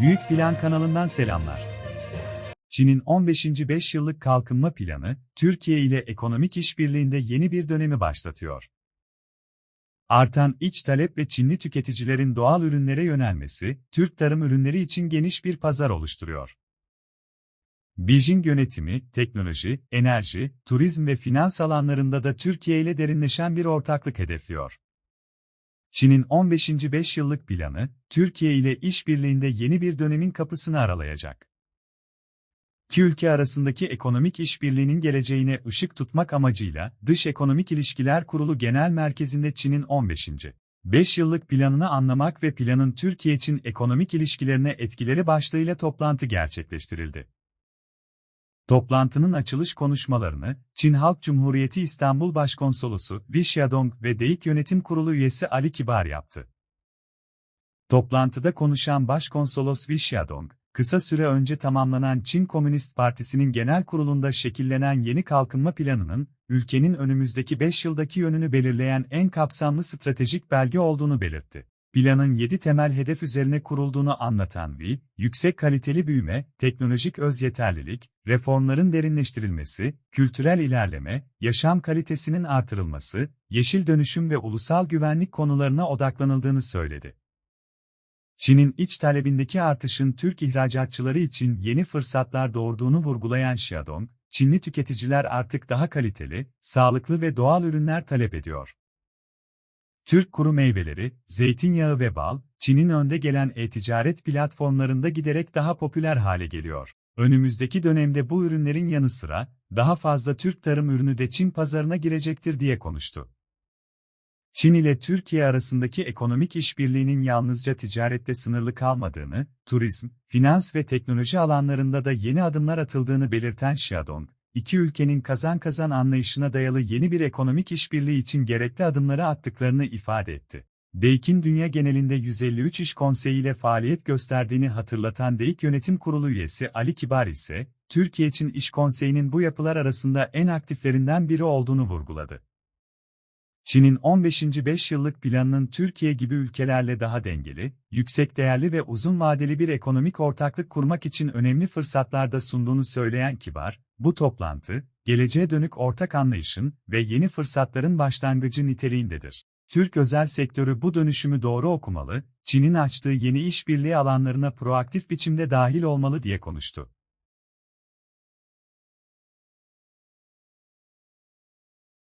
Büyük Plan kanalından selamlar. Çin'in 15. 5 yıllık kalkınma planı, Türkiye ile ekonomik işbirliğinde yeni bir dönemi başlatıyor. Artan iç talep ve Çinli tüketicilerin doğal ürünlere yönelmesi, Türk tarım ürünleri için geniş bir pazar oluşturuyor. Beijing yönetimi, teknoloji, enerji, turizm ve finans alanlarında da Türkiye ile derinleşen bir ortaklık hedefliyor. Çin'in 15. 5 yıllık planı, Türkiye ile işbirliğinde yeni bir dönemin kapısını aralayacak. İki ülke arasındaki ekonomik işbirliğinin geleceğine ışık tutmak amacıyla, Dış Ekonomik İlişkiler Kurulu Genel Merkezi'nde Çin'in 15. 5 yıllık planını anlamak ve planın Türkiye için ekonomik ilişkilerine etkileri başlığıyla toplantı gerçekleştirildi. Toplantının açılış konuşmalarını, Çin Halk Cumhuriyeti İstanbul Başkonsolosu Wi Xiaodong ve DEİK Yönetim Kurulu üyesi Ali Kibar yaptı. Toplantıda konuşan Başkonsolos Wi Xiaodong, kısa süre önce tamamlanan Çin Komünist Partisi'nin genel kurulunda şekillenen yeni kalkınma planının, ülkenin önümüzdeki 5 yıldaki yönünü belirleyen en kapsamlı stratejik belge olduğunu belirtti. Planın 7 temel hedef üzerine kurulduğunu anlatan Wi, yüksek kaliteli büyüme, teknolojik özyeterlilik, reformların derinleştirilmesi, kültürel ilerleme, yaşam kalitesinin artırılması, yeşil dönüşüm ve ulusal güvenlik konularına odaklanıldığını söyledi. Çin'in iç talebindeki artışın Türk ihracatçıları için yeni fırsatlar doğurduğunu vurgulayan Xiaodong, Çinli tüketiciler artık daha kaliteli, sağlıklı ve doğal ürünler talep ediyor. Türk kuru meyveleri, zeytinyağı ve bal, Çin'in önde gelen e-ticaret platformlarında giderek daha popüler hale geliyor. Önümüzdeki dönemde bu ürünlerin yanı sıra, daha fazla Türk tarım ürünü de Çin pazarına girecektir diye konuştu. Çin ile Türkiye arasındaki ekonomik işbirliğinin yalnızca ticarette sınırlı kalmadığını, turizm, finans ve teknoloji alanlarında da yeni adımlar atıldığını belirten Xiaodong, iki ülkenin kazan kazan anlayışına dayalı yeni bir ekonomik işbirliği için gerekli adımları attıklarını ifade etti. DEİK'in dünya genelinde 153 iş konseyi ile faaliyet gösterdiğini hatırlatan DEİK Yönetim Kurulu üyesi Ali Kibar ise, Türkiye için iş konseyinin bu yapılar arasında en aktiflerinden biri olduğunu vurguladı. Çin'in 15. 5 yıllık planının Türkiye gibi ülkelerle daha dengeli, yüksek değerli ve uzun vadeli bir ekonomik ortaklık kurmak için önemli fırsatlar da sunduğunu söyleyen Kibar, bu toplantı, geleceğe dönük ortak anlayışın ve yeni fırsatların başlangıcı niteliğindedir. Türk özel sektörü bu dönüşümü doğru okumalı, Çin'in açtığı yeni işbirliği alanlarına proaktif biçimde dahil olmalı diye konuştu.